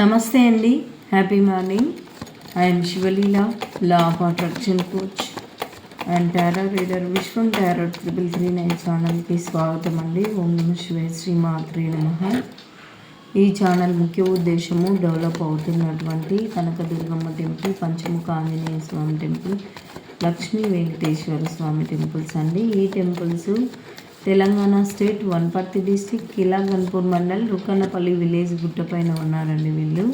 నమస్తే అండి. Happy morning I'm Sivaleela law of attraction coach and tarot reader Vishwam tarot triple three nine ఛానల్కి స్వాగతం అండి. ఓం నమ శివే శ్రీ మాత్రి నమ. ఈ ఛానల్ ముఖ్య ఉద్దేశము డెవలప్ అవుతున్నటువంటి Kanakadurgamma temple Panchamukha Anjaneya Swamy temple Lakshmi Venkateswara Swamy temples అండి. ఈ temples Telangana state Wanaparthy district Killa Ghanpur mandal Rukannapalli village గుట్టపైన ఉన్నారండి వీళ్ళు.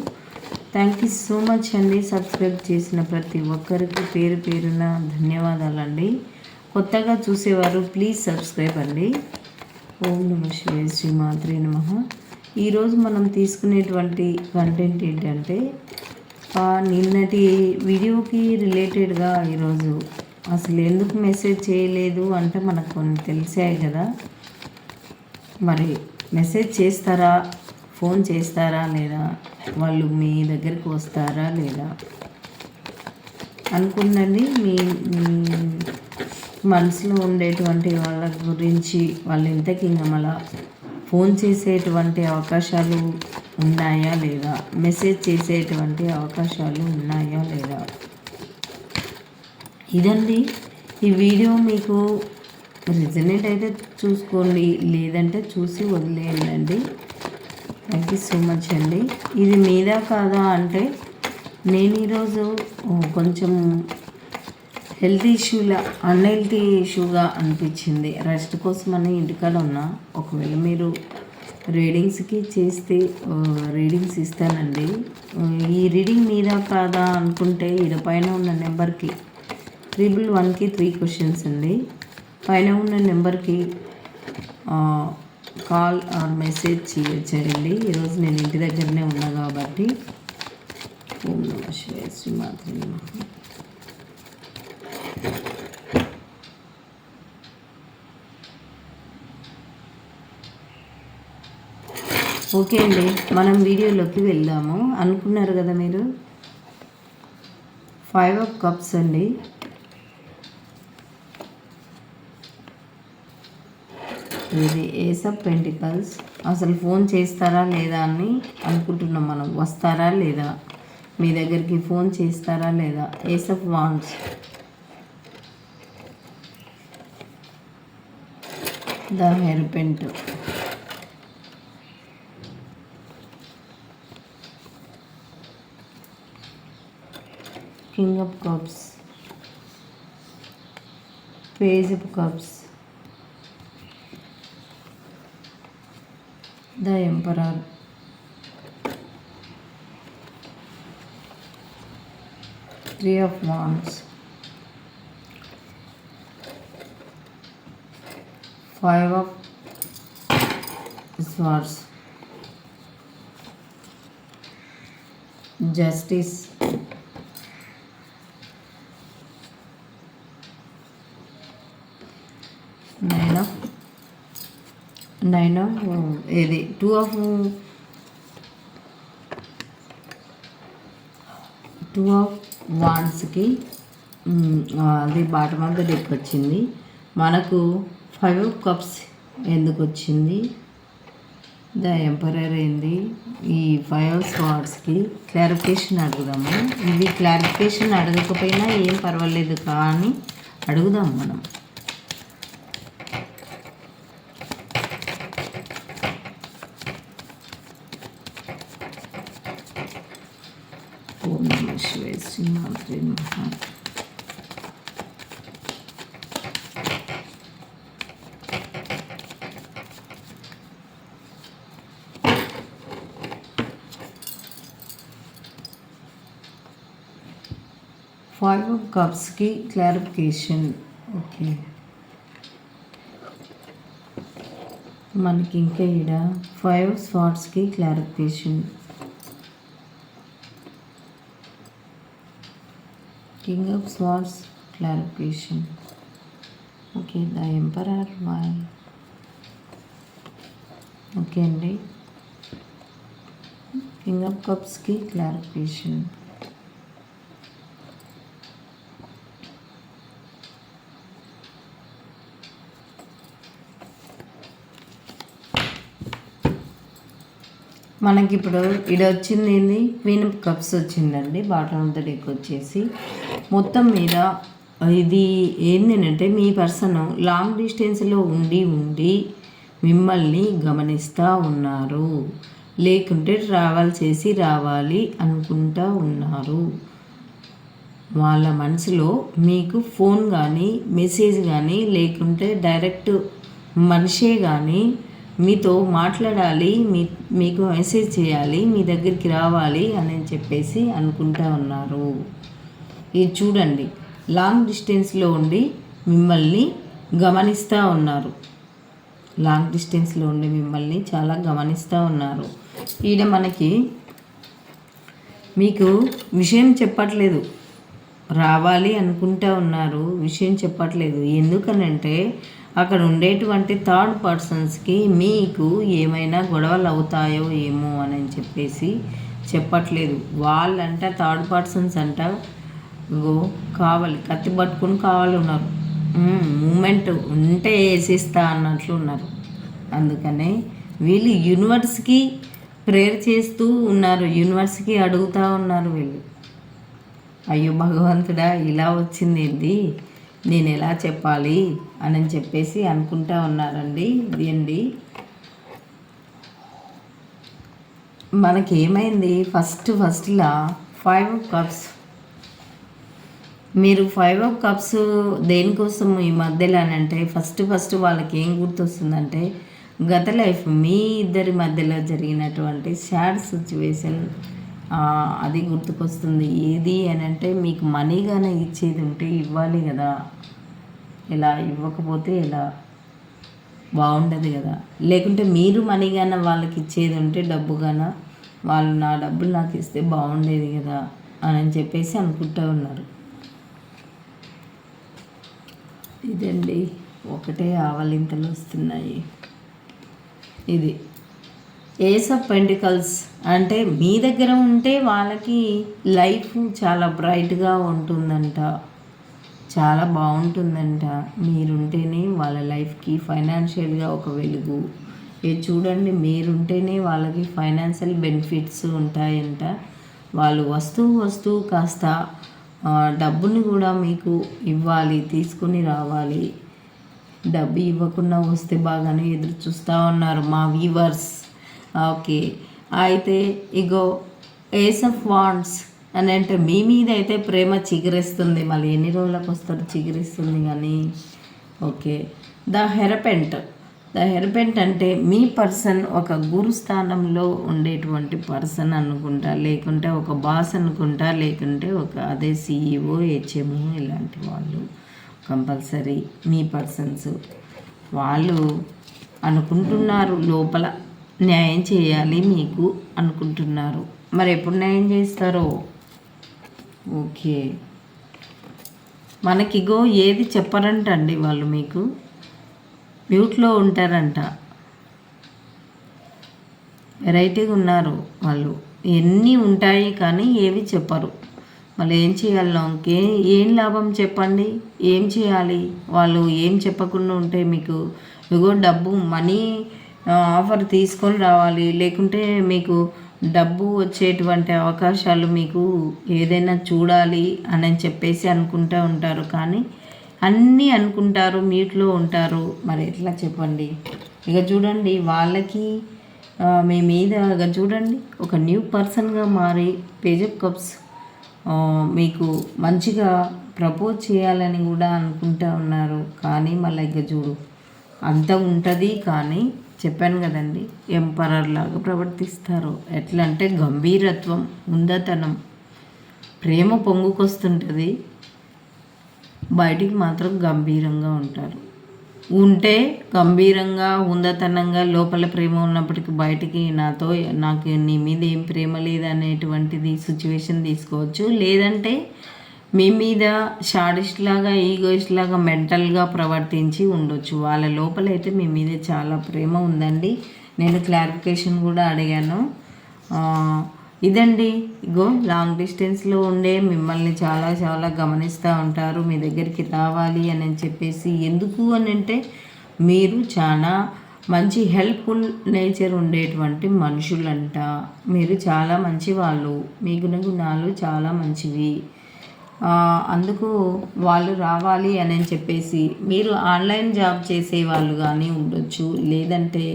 థ్యాంక్ యూ సో మచ్ అండి సబ్స్క్రైబ్ చేసిన ప్రతి ఒక్కరికి. పేరు పేరున ధన్యవాదాలండి. కొత్తగా చూసేవారు ప్లీజ్ సబ్స్క్రైబ్ అండి. ఓం నమ శివాయ శ్రీ మాత్రే నమ. ఈరోజు మనం తీసుకునేటువంటి కంటెంట్ ఏంటంటే ఆ, నిన్నటి వీడియోకి రిలేటెడ్గా ఈరోజు అసలు ఎందుకు మెసేజ్ చేయలేదు అంటే మనకు కొన్ని తెలిసాయి కదా. మరి మెసేజ్ చేస్తారా? ఫోన్ చేస్తారా లేదా? వాళ్ళు మీ దగ్గరికి వస్తారా లేదా? అనుకున్నది మీ మీ మనసులో ఉండేటువంటి వాళ్ళ గురించి వాళ్ళు ఇంతకి ఇంకా మళ్ళా ఫోన్ చేసేటువంటి అవకాశాలు ఉన్నాయా లేదా? మెసేజ్ చేసేటువంటి అవకాశాలు ఉన్నాయా లేదా? ఇదండి. ఈ వీడియో మీకు రిజనేట్ అయితే చూసుకోండి లేదంటే చూసి వదిలేయండి థ్యాంక్ యూ సో మచ్ అండి. ఇది మీద కాదా అంటే నేను ఈరోజు కొంచెం హెల్త్ ఇష్యూలా అన్హెల్తీ ఇష్యూగా అనిపించింది. రెస్ట్ కోసమని ఇంటికాడ ఉన్నా. ఒకవేళ మీరు రీడింగ్స్కి చేస్తే రీడింగ్స్ ఇస్తానండి. ఈ రీడింగ్ మీద కాదా అనుకుంటే ఈడపైన ఉన్న నెంబర్కి త్రిబుల్ వన్కి త్రీ క్వశ్చన్స్ అండి. పైన ఉన్న నెంబర్కి కాల్ ఆర్ మెసేజ్ చేయొచ్చండి. ఈరోజు నేను ఇంటి దగ్గరనే ఉన్నా కాబట్టి. ఓం నమ శివాయ శ్రీ ఓకే అండి మనం వీడియోలోకి వెళ్దాము. అనుకున్నారు కదా మీరు? ఫైవ్ ఆఫ్ కప్స్ అండి. ఇది ఏస్ ఆఫ్ పెంటికల్స్. అసలు ఫోన్ చేస్తారా లేదా అని అనుకుంటున్నాం మనం. వస్తారా లేదా? మీ దగ్గరికి ఫోన్ చేస్తారా లేదా? Ace of wands the hierophant king of cups. Page of cups. The emperor three of wands five of swords justice nine of ఇది టూ ఆఫ్ టూ ఆఫ్ వాన్స్కి అది బాటమ్ ఆఫ్ ద డెక్ వచ్చింది మనకు five of cups ఎందుకు వచ్చింది the emperor ఏంది? ఈ five of స్వార్డ్స్కి clarification అడుగుదాము. ఇది క్లారిఫికేషన్ అడగకపోయినా ఏం పర్వాలేదు కానీ అడుగుదాం మనం. ఓం నమ శివాయ శ్రీమాత్రే నమః ఫైవ్ ఆఫ్ కప్స్కి క్లారిఫికేషన్ ఓకే మనకి ఇంకా ఈడ five స్పాట్స్కి clarification king of swords clarification okay the emperor why okay అండి కింగ్ ఆఫ్ కప్స్కి క్లారిఫికేషన్ మనకి ఇప్పుడు ఇది వచ్చింది ఏంది క్వీన్ కప్స్ వచ్చిందండి. బాటమ్ ఆఫ్ ద డెక్ వచ్చేసి మొత్తం మీద ఇది ఏంటంటే మీ పర్సన్ లాంగ్ డిస్టెన్స్లో ఉండి ఉండి మిమ్మల్ని గమనిస్తూ ఉన్నారు. లేకుంటే ట్రావెల్ చేసి రావాలి అనుకుంటా ఉన్నారు. వాళ్ళ మనసులో మీకు ఫోన్ కానీ మెసేజ్ కానీ లేకుంటే డైరెక్ట్ మనిషే కానీ మీతో మాట్లాడాలి మీ మీకు మెసేజ్ చేయాలి మీ దగ్గరికి రావాలి అని చెప్పేసి అనుకుంటా ఉన్నారు. ఇది చూడండి. లాంగ్ డిస్టెన్స్లో ఉండి మిమ్మల్ని గమనిస్తూ ఉన్నారు. లాంగ్ డిస్టెన్స్లో ఉండి మిమ్మల్ని చాలా గమనిస్తూ ఉన్నారు. ఈడ మనకి మీకు విషయం చెప్పట్లేదు. రావాలి అనుకుంటా ఉన్నారు. విషయం చెప్పట్లేదు. ఎందుకనంటే అక్కడ ఉండేటువంటి థర్డ్ పర్సన్స్కి మీకు ఏమైనా గొడవలు అవుతాయో ఏమో అని చెప్పేసి చెప్పట్లేదు. వాళ్ళంట థర్డ్ పర్సన్స్ అంట ఇగో కావాలి కత్తి పట్టుకుని కావాలి ఉన్నారు. మూమెంట్ ఉంటే వేసిస్తా అన్నట్లు ఉన్నారు. అందుకనే వీళ్ళు యూనివర్స్కి ప్రేయర్ చేస్తూ ఉన్నారు యూనివర్స్కి అడుగుతూ ఉన్నారు వీళ్ళు. అయ్యో భగవంతుడా ఇలా వచ్చింది ఏంటి? నేను ఎలా చెప్పాలి అని చెప్పేసి అనుకుంటా ఉన్నారండి. ఇదేండి మనకేమైంది? ఫస్ట్ ఫస్ట్లా ఫైవ్ కప్స్ మీరు ఫైవ్ ఆఫ్ కప్స్ దేనికోసం ఈ మధ్యలో అని అంటే ఫస్ట్ ఫస్ట్ వాళ్ళకి ఏం గుర్తొస్తుందంటే గత లైఫ్ మీ ఇద్దరి మధ్యలో జరిగినటువంటి సాడ్ సిచ్యువేషన్ అది గుర్తుకొస్తుంది. ఏది అని అంటే మీకు మనీగానే ఇచ్చేది ఉంటే ఇవ్వాలి కదా. ఇలా ఇవ్వకపోతే ఇలా బాగుండదు కదా. లేకుంటే మీరు మనీగాన వాళ్ళకి ఇచ్చేది ఉంటే డబ్బుగాన వాళ్ళు నా డబ్బులు నాకు ఇస్తే బాగుండేది కదా అని చెప్పేసి అనుకుంటూ ఉన్నారు. ఇదండి. ఒకటే ఆవలింతలు వస్తున్నాయి. ఇది. ఏస్ ఆఫ్ పెంటికల్స్ అంటే మీ దగ్గర ఉంటే వాళ్ళకి లైఫ్ చాలా బ్రైట్గా ఉంటుందంట. చాలా బాగుంటుందంట. మీరుంటేనే వాళ్ళ లైఫ్కి ఫైనాన్షియల్గా ఒక వెలుగు. ఇది చూడండి మీరుంటేనే వాళ్ళకి ఫైనాన్షియల్ బెనిఫిట్స్ ఉంటాయంట. వాళ్ళు వస్తూ వస్తూ కాస్త డబ్బుని కూడా మీకు ఇవ్వాలి తీసుకుని రావాలి. డబ్బు ఇవ్వకుండా వస్తే బాగానే ఎదురు చూస్తూ ఉన్నారు మా వీవర్స్ ఓకే. అయితే ఇగో ఏస్ ఆఫ్ వాండ్స్ అని అంటే మీ మీద అయితే ప్రేమ చిగురిస్తుంది. మళ్ళీ ఎన్ని రోజులకు వస్తారు చిగురిస్తుంది కానీ. Okay. The hierophant. The hierophant అంటే మీ పర్సన్ ఒక గురు స్థానంలో ఉండేటువంటి పర్సన్ అనుకుంటా లేకుంటే ఒక బాస్ అనుకుంటా లేకుంటే ఒక అదే సీఈఓ హెచ్ఎంఓ ఇలాంటి వాళ్ళు కంపల్సరీ మీ పర్సన్స్ వాళ్ళు అనుకుంటున్నారు లోపల న్యాయం చేయాలి మీకు అనుకుంటున్నారు. మరి ఎప్పుడు న్యాయం చేస్తారో? ఓకే. మనకిగో ఏది చెప్పరంటండి వాళ్ళు మీకు? మ్యూట్లో ఉంటారంట. వెరైటీగా ఉన్నారు వాళ్ళు. ఎన్ని ఉంటాయి కానీ ఏవి చెప్పరు. మళ్ళీ ఏం చేయాలి ఇంకే ఏం లాభం చెప్పండి? ఏం చేయాలి? వాళ్ళు ఏం చెప్పకుండా ఉంటే మీకు ఇగో డబ్బు మనీ ఆఫర్ తీసుకొని రావాలి. లేకుంటే మీకు డబ్బు వచ్చేటువంటి అవకాశాలు మీకు ఏదైనా చూడాలి అని చెప్పేసి అనుకుంటూ ఉంటారు. కానీ అన్నీ అనుకుంటారు మీట్లో ఉంటారు. మరి ఎట్లా చెప్పండి? ఇక చూడండి వాళ్ళకి మీ మీద ఇక చూడండి ఒక న్యూ పర్సన్గా మారి పేజప్ కప్స్ మీకు మంచిగా ప్రపోజ్ చేయాలని కూడా అనుకుంటా ఉన్నారు. కానీ మళ్ళీ ఇక చూడు అంత ఉంటుంది కానీ చెప్పాను కదండి ఎంపరర్ లాగా ప్రవర్తిస్తారు. ఎట్లా అంటే గంభీరత్వం ఉందతనం ప్రేమ పొంగుకొస్తుంటుంది. బయటికి మాత్రం గంభీరంగా ఉంటారు. ఉంటే గంభీరంగా ఉందతనంగా లోపల ప్రేమ ఉన్నప్పటికీ బయటికి నాతో నాకు నీ మీద ఏం ప్రేమ లేదనేటువంటిది సిచ్యువేషన్ తీసుకోవచ్చు. లేదంటే మీ మీద షాడిస్ట్ లాగా ఈగోయిస్ట్ లాగా మెంటల్గా ప్రవర్తించి ఉండొచ్చు. వాళ్ళ లోపల అయితే మీ మీద చాలా ప్రేమ ఉందండి. నేను క్లారిఫికేషన్ కూడా అడిగాను. ఇదండి. ఇగో లాంగ్ డిస్టెన్స్లో ఉండే మిమ్మల్ని చాలా చాలా గమనిస్తూ ఉంటారు. మీ దగ్గరికి రావాలి అని చెప్పేసి ఎందుకు అని అంటే మీరు చాలా మంచి హెల్ప్ఫుల్ నేచర్ ఉండేటువంటి మనుషులంట. మీరు చాలా మంచి వాళ్ళు మీ గుణగుణాలు చాలా మంచివి. అందుకు వాళ్ళు రావాలి అని చెప్పేసి మీరు ఆన్లైన్ జాబ్ చేసే వాళ్ళు కానీ ఉండొచ్చు. లేదంటే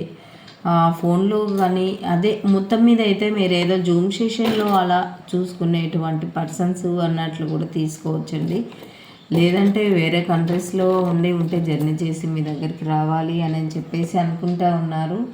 ఫోన్లో కానీ అదే మొత్తం మీద అయితే మీరు ఏదో జూమ్ సెషన్లో అలా చూసుకునేటువంటి పర్సన్స్ అన్నట్లు కూడా తీసుకోవచ్చండి. లేదంటే వేరే కంట్రీస్లో ఉండి ఉంటే జర్నీ చేసి మీ దగ్గరికి రావాలి అని చెప్పేసి అనుకుంటా ఉన్నారు.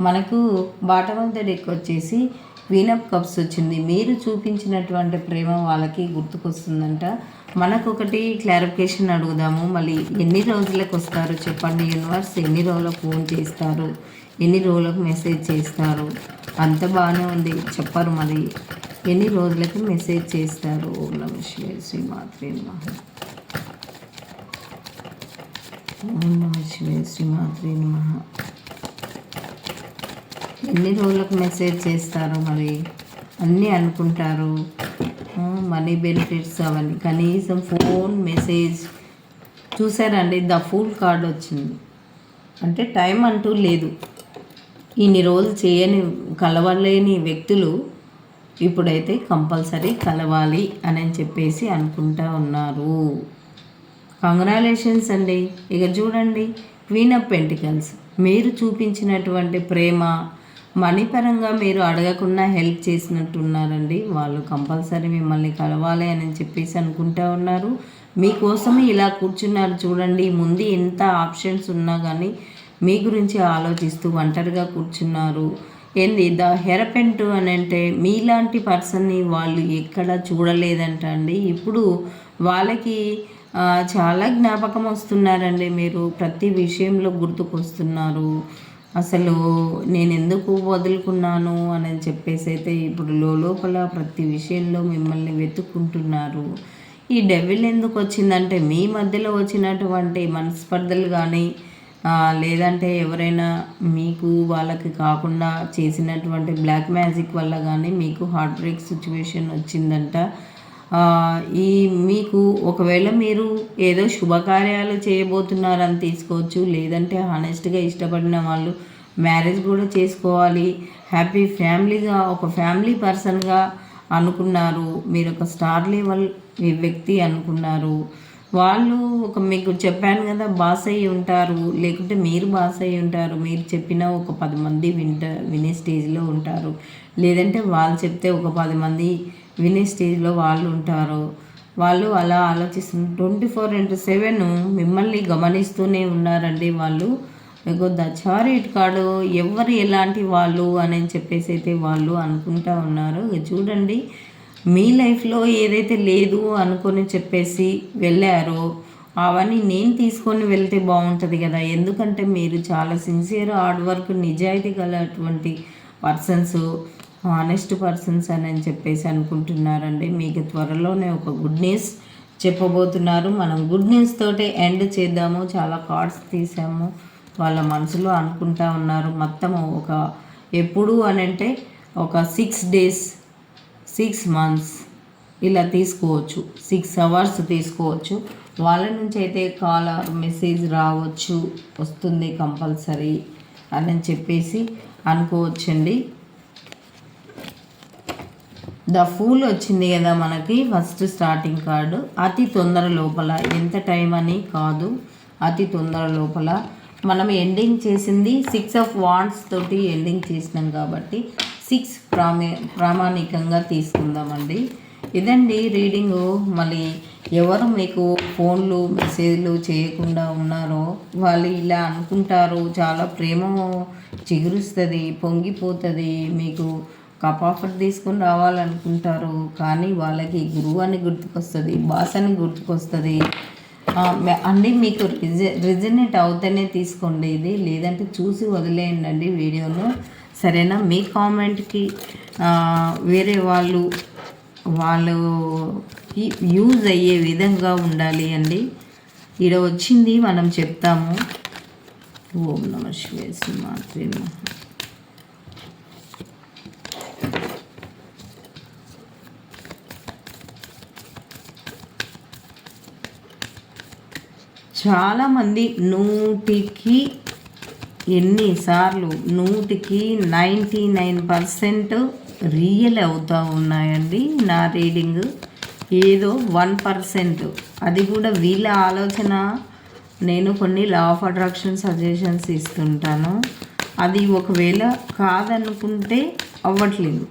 మనకు బాటమ్ ఆఫ్ ద డెక్ వచ్చేసి క్వీన్ ఆఫ్ కప్స్ వచ్చింది. మీరు చూపించినటువంటి ప్రేమ వాళ్ళకి గుర్తుకొస్తుందంట. మనకు ఒకటి క్లారిఫికేషన్ అడుగుదాము. మళ్ళీ ఎన్ని రోజులకు వస్తారు చెప్పండి. యూనివర్స్ ఎన్ని రోజులకు ఫోన్ చేస్తారు? ఎన్ని రోజులకు మెసేజ్ చేస్తారు? అంత బాగానే ఉంది. చెప్పరు మరి. ఎన్ని రోజులకు మెసేజ్ చేస్తారు? ఓం నమ శివాయ. శ్రీ మాత్రే నమః. ఓం నమ శివాయ. శ్రీ మాత్రే నమః. ఎన్ని రోజులకు మెసేజ్ చేస్తారు మరి? అన్నీ అనుకుంటారు. మనీ బెనిఫిట్స్ అవన్నీ. కనీసం ఫోన్ మెసేజ్. చూసారండి? ద ఫుల్ కార్డ్ వచ్చింది. అంటే టైం అంటూ లేదు. ఇన్ని రోజులు చేయని కలవలేని వ్యక్తులు ఇప్పుడైతే కంపల్సరీ కలవాలి అని చెప్పేసి అనుకుంటా ఉన్నారు. కంగ్రాలేషన్స్ అండి. ఇక చూడండి క్వీన్ ఆఫ్ పెంటికల్స్ మీరు చూపించినటువంటి ప్రేమ మనీ పరంగా మీరు అడగకుండా హెల్ప్ చేసినట్టున్నారండి. వాళ్ళు కంపల్సరీ మిమ్మల్ని కలవాలి అని చెప్పేసి అనుకుంటా ఉన్నారు. మీకోసమే ఇలా కూర్చున్నారు చూడండి. ముందు ఎంత ఆప్షన్స్ ఉన్నా కానీ మీ గురించి ఆలోచిస్తూ ఒంటరిగా కూర్చున్నారు. ఏంది ద హెరపెంట్ అని అంటే మీలాంటి పర్సన్ని వాళ్ళు ఎక్కడ చూడలేదంట అండి ఇప్పుడు వాళ్ళకి చాలా జ్ఞాపకం వస్తున్నారండి మీరు. ప్రతి విషయంలో గుర్తుకొస్తున్నారు. అసలు నేను ఎందుకు వదులుకున్నాను అని చెప్పేసి అయితే ఇప్పుడు లోపల ప్రతి విషయంలో మిమ్మల్ని వెతుక్కుంటున్నారు. ఈ డెవిల్ ఎందుకు వచ్చిందంటే మీ మధ్యలో వచ్చినటువంటి మనస్పర్ధలు కానీ లేదంటే ఎవరైనా మీకు వాళ్ళకి కాకుండా చేసినటువంటి బ్లాక్ మ్యాజిక్ వల్ల కానీ మీకు హార్ట్ బ్రేక్ సిచ్యువేషన్ వచ్చిందంట ఈ మీకు ఒకవేళ మీరు ఏదో శుభకార్యాలు చేయబోతున్నారని తీసుకోవచ్చు. లేదంటే హానెస్ట్గా ఇష్టపడిన వాళ్ళు మ్యారేజ్ కూడా చేసుకోవాలి. హ్యాపీ ఫ్యామిలీగా ఒక ఫ్యామిలీ పర్సన్గా అనుకున్నారు. మీరు ఒక స్టార్ లెవెల్ వ్యక్తి అనుకున్నారు. వాళ్ళు ఒక మీకు చెప్పాను కదా బాస్ అయ్యి ఉంటారు. లేకుంటే మీరు బాస్ అయ్యి ఉంటారు. మీరు చెప్పిన ఒక పది మంది వింట వినే స్టేజ్లో ఉంటారు. లేదంటే వాళ్ళు చెప్తే ఒక పది మంది వినే స్టేజ్లో వాళ్ళు ఉంటారు. వాళ్ళు అలా ఆలోచిస్తున్నారు ట్వంటీ ఫోర్ ఇంటూ సెవెన్ మిమ్మల్ని గమనిస్తూనే ఉన్నారండి వాళ్ళు. మీకు ద చారిట్ కార్డు ఎవరు ఎలాంటి వాళ్ళు అని చెప్పేసి అయితే వాళ్ళు అనుకుంటా ఉన్నారు. ఇక చూడండి. మీ లైఫ్లో ఏదైతే లేదు అనుకొని చెప్పేసి వెళ్ళారో అవన్నీ నేను తీసుకొని వెళ్తే బాగుంటుంది కదా. ఎందుకంటే మీరు చాలా సిన్సియర్ హార్డ్ వర్క్ నిజాయితీ గలటువంటి పర్సన్స్ హానెస్ట్ పర్సన్స్ అని అని చెప్పేసి అనుకుంటున్నారండి. మీకు త్వరలోనే ఒక గుడ్ న్యూస్ చెప్పబోతున్నారు. మనం గుడ్ న్యూస్ తోటే ఎండ్ చేద్దాము. చాలా కార్డ్స్ తీసాము. వాళ్ళ మనసులో అనుకుంటా ఉన్నారు. మొత్తం ఒక ఎప్పుడు అని అంటే ఒక సిక్స్ డేస్ సిక్స్ మంత్స్ ఇలా తీసుకోవచ్చు. సిక్స్ అవర్స్ తీసుకోవచ్చు. వాళ్ళ నుంచి అయితే కాల్ ఆర్ మెసేజ్ రావచ్చు. వస్తుంది కంపల్సరీ అని చెప్పేసి అనుకోవచ్చండి. ద ఫూల్ వచ్చింది కదా మనకి ఫస్ట్ స్టార్టింగ్ కార్డు. అతి తొందర లోపల ఎంత టైం అని కాదు. అతి తొందర లోపల మనం ఎండింగ్ చేసింది సిక్స్ ఆఫ్ వాండ్స్ తోటి ఎండింగ్ చేసినాం కాబట్టి సిక్స్ ప్రామే ప్రామాణికంగా తీసుకుందామండి. ఇదండి రీడింగు. మళ్ళీ ఎవరు మీకు ఫోన్లు మెసేజ్లు చేయకుండా ఉన్నారో వాళ్ళు ఇలా అనుకుంటారు. చాలా ప్రేమ చిగురుస్తుంది పొంగిపోతుంది. మీకు కప్ ఆఫర్ తీసుకొని రావాలనుకుంటారు. కానీ వాళ్ళకి గురువు అని గుర్తుకొస్తుంది బాస్ అని గుర్తుకొస్తుంది. అండి మీకు రిజ రిజనేట్ అవుతేనే తీసుకోండి ఇది. లేదంటే చూసి వదిలేయండి అండి వీడియోను. సరేనా? మీ కామెంట్కి వేరే వాళ్ళు వాళ్ళు యూజ్ అయ్యే విధంగా ఉండాలి అండి. ఈడ వచ్చింది మనం చెప్తాము. ఓం నమ శివాయ శ్రీమాత్రి చాలామంది నూటికి ఎన్నిసార్లు నూటికి నైంటీ నైన్ పర్సెంట్ రియల్ అవుతూ ఉన్నాయండి నా రీడింగ్. ఏదో వన్ పర్సెంట్. అది కూడా వీళ్ళ ఆలోచన. నేను కొన్ని లా ఆఫ్ అట్రాక్షన్ సజెషన్స్ ఇస్తుంటాను. అది ఒకవేళ కాదనుకుంటే అవ్వట్లేదు.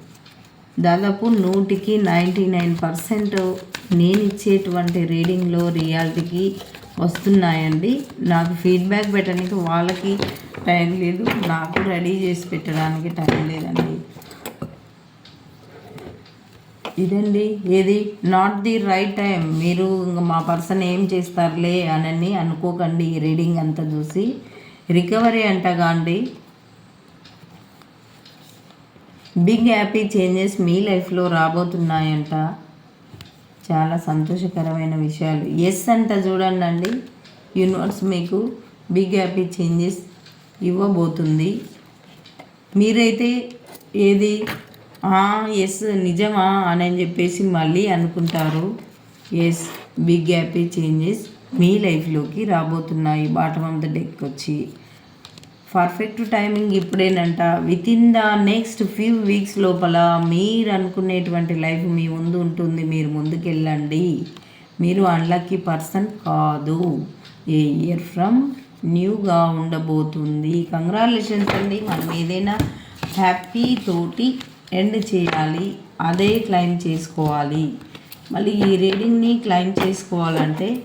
దాదాపు నూటికి నైంటీ నైన్ పర్సెంట్ నేను ఇచ్చేటువంటి రీడింగ్లో రియాలిటీకి వస్తున్నాయండి. నాకు ఫీడ్బ్యాక్ పెట్టడానికి వాళ్ళకి టైం లేదు. నాకు రెడీ చేసి పెట్టడానికి టైం లేదండి. ఇదండి. ఏది? నాట్ ది రైట్ టైం మీరు ఇంకా మా పర్సన్ ఏం చేస్తారులే అని అనుకోకండి ఈ రీడింగ్ అంతా చూసి. రికవరీ అంటగా అండి బిగ్ హ్యాపీ చేంజెస్ మీ లైఫ్లో రాబోతున్నాయంట. చాలా సంతోషకరమైన విషయాలు. ఎస్ అంట చూడండి అండి యూనివర్స్ మీకు బిగ్ హ్యాపీ చేంజెస్ ఇవ్వబోతుంది. మీరైతే ఏది? ఎస్ నిజమా అని చెప్పేసి మళ్ళీ అనుకుంటారు. ఎస్ బిగ్ హ్యాపీ చేంజెస్ మీ లైఫ్లోకి రాబోతున్నాయి. బాటమ్ ఆఫ్ ద డెక్ వచ్చి. Perfect timing ఇప్పుడేనంట. Within the next few weeks లోపల మీరు అనుకునేటువంటి లైఫ్ మీ ముందు ఉంటుంది. మీరు ముందుకెళ్ళండి. మీరు అన్లక్కీ పర్సన్ కాదు. ఏ ఇయర్ ఫ్రమ్ న్యూగా ఉండబోతుంది. కంగ్రాలేషన్స్ అండి. మనం ఏదైనా హ్యాపీ తోటి ఎండ్ చేయాలి. అదే క్లైమ్ చేసుకోవాలి. మళ్ళీ ఈ రీడింగ్ని క్లైమ్ చేసుకోవాలంటే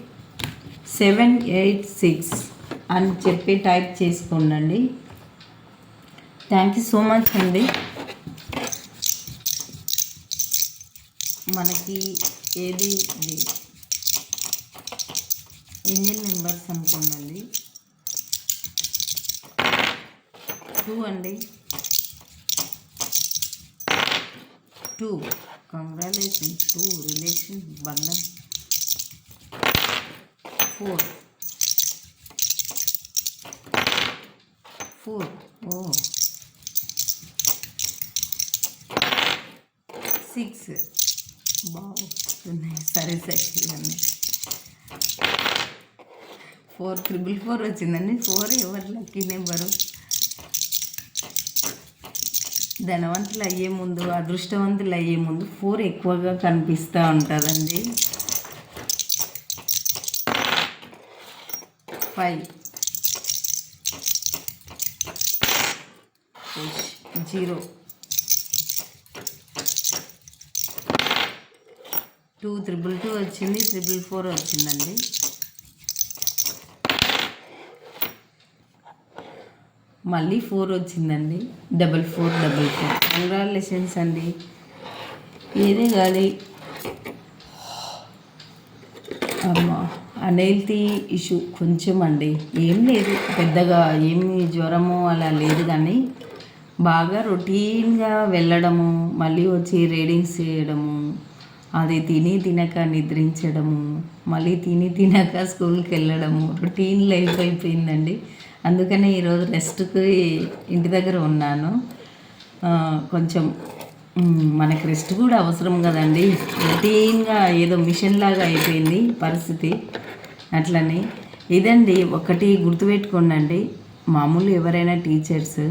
సెవెన్ ఎయిట్ సిక్స్ అని చెప్పి టైప్ చేసుకోండి థ్యాంక్ యూ సో మచ్ అండి. మనకి ఏది ఇంజిన్ నెంబర్స్ అనుకోండి టూ అండి. టూ కంగ్రాచులేషన్ టూ రిలేషన్ బంధం ఫోర్ ఫోర్ ఓ సిక్స్ బాగున్నాయి సరే సైకిల్ ఫోర్ ట్రిపుల్ ఫోర్ వచ్చిందండి. ఫోర్ ఎవరు లక్కీ నెంబరు ధనవంతులు అయ్యే ముందు అదృష్టవంతులు అయ్యే ముందు ఫోర్ ఎక్కువగా కనిపిస్తూ ఉంటుందండి. Five zero. Two triple two వచ్చింది త్రిబుల్ ఫోర్ వచ్చిందండి. మళ్ళీ ఫోర్ వచ్చిందండి. Double four double four. Congratulations అండి. ఏదే కాదు అమ్మా అనెల్తీ ఇష్యూ కొంచెం అండి. ఏం లేదు పెద్దగా ఏమి జ్వరము అలా లేదు కానీ బాగా రొటీన్గా వెళ్ళడము మళ్ళీ వచ్చి రీడింగ్స్ చేయడము అది తిని తినక నిద్రించడము మళ్ళీ తిని తినక స్కూల్కి వెళ్ళడము రొటీన్ లైఫ్ అయిపోయిందండి. అందుకనే ఈరోజు రెస్ట్కి ఇంటి దగ్గర ఉన్నాను. కొంచెం మనకి రెస్ట్ కూడా అవసరం కదండి. రొటీన్గా ఏదో మిషన్ లాగా అయిపోయింది పరిస్థితి అట్లని. ఇదండి ఒకటి గుర్తుపెట్టుకోండి మామూలు ఎవరైనా టీచర్స్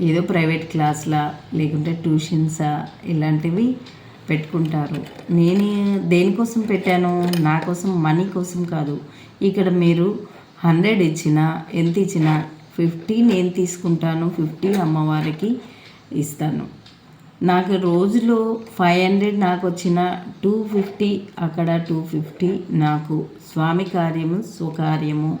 ఏదో ప్రైవేట్ క్లాస్లా లేకుంటే ట్యూషన్సా ఇలాంటివి పెట్టుకుంటారు. నేను దేనికోసం పెట్టాను? నా కోసం మనీ కోసం కాదు. ఇక్కడ మీరు హండ్రెడ్ ఇచ్చినా ఎంత ఇచ్చినా ఫిఫ్టీ నేను తీసుకుంటాను ఫిఫ్టీ అమ్మవారికి ఇస్తాను. నాకు రోజులో ఫైవ్ హండ్రెడ్ నాకు వచ్చిన టూ ఫిఫ్టీ అక్కడ టూ ఫిఫ్టీ నాకు స్వామి కార్యము స్వకార్యము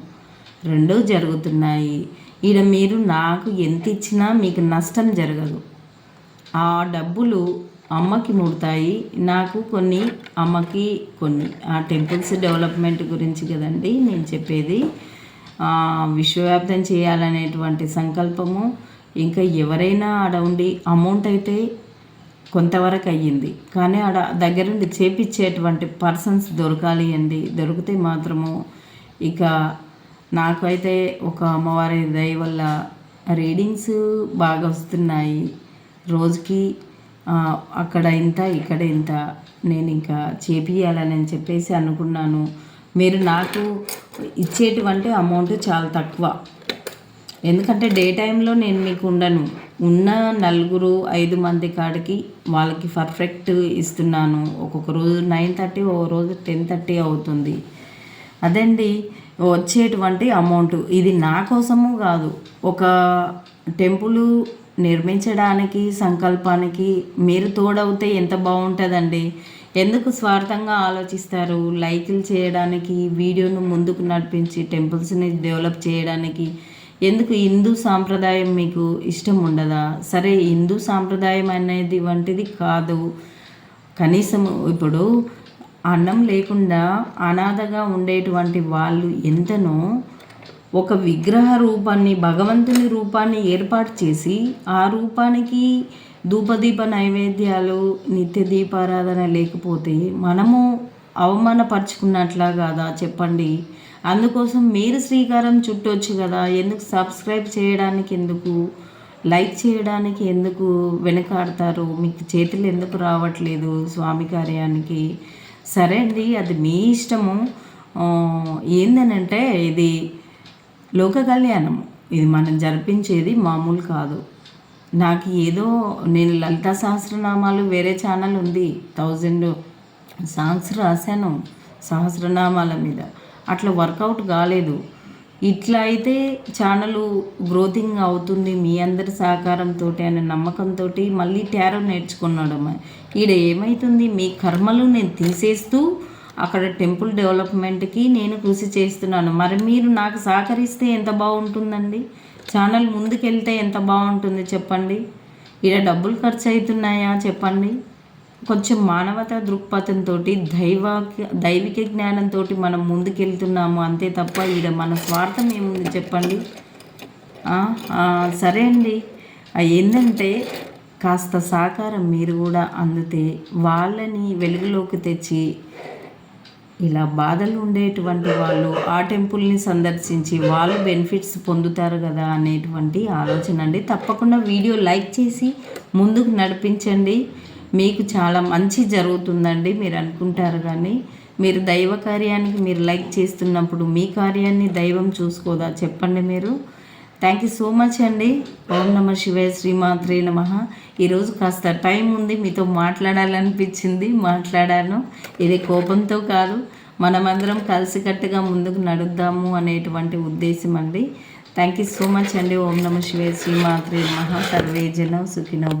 రెండూ జరుగుతున్నాయి. ఈడ మీరు నాకు ఎంత ఇచ్చినా మీకు నష్టం జరగదు. ఆ డబ్బులు అమ్మకి ముడతాయి. నాకు కొన్ని అమ్మకి కొన్ని. ఆ టెంపుల్స్ డెవలప్మెంట్ గురించి కదండి నేను చెప్పేది. విశ్వవ్యాప్తం చేయాలనేటువంటి సంకల్పము ఇంకా ఎవరైనా ఆడ ఉండి అమౌంట్ అయితే కొంతవరకు అయ్యింది. కానీ ఆడ దగ్గరుండి చేపించేటువంటి పర్సన్స్ దొరకాలి అండి. దొరికితే మాత్రము ఇక నాకైతే ఒక అమ్మవారి దయ వల్ల రీడింగ్స్ బాగా వస్తున్నాయి. రోజుకి అక్కడ ఇంత ఇక్కడ ఇంత నేను ఇంకా చేపియాలని చెప్పేసి అనుకున్నాను. మీరు నాకు ఇచ్చేటువంటి అమౌంట్ చాలా తక్కువ. ఎందుకంటే డే టైంలో నేను మీకు ఉండను. ఉన్న నలుగురు ఐదు మంది కాడికి వాళ్ళకి పర్ఫెక్ట్ ఇస్తున్నాను. ఒక్కొక్క రోజు నైన్ థర్టీ ఓ రోజు టెన్ థర్టీ అవుతుంది. అదండి వచ్చేటువంటి అమౌంట్. ఇది నా కోసము కాదు. ఒక టెంపుల్ నిర్మించడానికి సంకల్పానికి మీరు తోడవుతే ఎంత బాగుంటుందండి? ఎందుకు స్వార్థంగా ఆలోచిస్తారు? లైకులు చేయడానికి వీడియోను ముందుకు నడిపించి టెంపుల్స్ని డెవలప్ చేయడానికి ఎందుకు హిందూ సాంప్రదాయం మీకు ఇష్టం ఉండదా? సరే హిందూ సాంప్రదాయం అనేది వంటిది కాదు. కనీసం ఇప్పుడు అన్నం లేకుండా అనాథగా ఉండేటువంటి వాళ్ళు ఎంతనో ఒక విగ్రహ రూపాన్ని భగవంతుని రూపాన్ని ఏర్పాటు చేసి ఆ రూపానికి ధూపదీప నైవేద్యాలు నిత్య దీపారాధన లేకపోతే మనము అవమానపరుచుకున్నట్లా కాదా చెప్పండి. అందుకోసం మీరు శ్రీకారం చుట్టొచ్చు కదా. ఎందుకు సబ్స్క్రైబ్ చేయడానికి ఎందుకు లైక్ చేయడానికి ఎందుకు వెనకాడతారు? మీకు చేతులు ఎందుకు రావట్లేదు స్వామి కార్యానికి? సరే అండి అది మీ ఇష్టము. ఏందనంటే ఇది లోక కళ్యాణం ఇది మనం జరిపించేది మామూలు కాదు. నాకు ఏదో నేను లలిత సహస్రనామాలు వేరే ఛానల్ ఉంది థౌజండ్ సాంగ్స్ రాశాను సహస్రనామాల మీద. అట్లా వర్కౌట్ కాలేదు. ఇట్లా అయితే ఛానల్ గ్రోతింగ్ అవుతుంది మీ అందరి సహకారంతో అనే నమ్మకంతో మళ్ళీ టారో నేర్చుకున్నాడు ఈడ ఏమవుతుంది మీ కర్మలు నేను తీసేస్తూ అక్కడ టెంపుల్ డెవలప్మెంట్కి నేను కృషి చేస్తున్నాను. మరి మీరు నాకు సహకరిస్తే ఎంత బాగుంటుందండి? ఛానల్ ముందుకెళ్తే ఎంత బాగుంటుంది చెప్పండి? ఈడ డబ్బులు ఖర్చు అవుతున్నాయా చెప్పండి? కొంచెం మానవత దృక్పథంతో దైవ దైవిక జ్ఞానంతో మనం ముందుకెళ్తున్నాము. అంతే తప్ప ఈడ మన స్వార్థం ఏముంది చెప్పండి? సరే అండి. ఏంటంటే కాస్త సహకారం మీరు కూడా అందితే వాళ్ళని వెలుగులోకి తెచ్చి ఇలా బాధలు ఉండేటువంటి వాళ్ళు ఆ టెంపుల్ని సందర్శించి వాళ్ళు బెనిఫిట్స్ పొందుతారు కదా అనేటువంటి ఆలోచన అండి. తప్పకుండా వీడియో లైక్ చేసి ముందుకు నడిపించండి. మీకు చాలా మంచి జరుగుతుందండి మీరు అనుకుంటారు కానీ మీరు దైవ కార్యానికి మీరు లైక్ చేస్తున్నప్పుడు మీ కార్యాన్ని దైవం చూసుకోదా చెప్పండి మీరు. థ్యాంక్ యూ సో మచ్ అండి. ఓం నమ శివాయ శ్రీమాత్రే నమ. ఈరోజు కాస్త టైం ఉంది మీతో మాట్లాడాలనిపించింది మాట్లాడాను. ఇది కోపంతో కాదు మనమందరం కలిసికట్టుగా ముందుకు నడుద్దాము అనేటువంటి ఉద్దేశం అండి. థ్యాంక్ యూ సో మచ్ అండి. ఓం నమ శివాయ శ్రీమాత్రే నమ. సర్వే జనం సుఖినో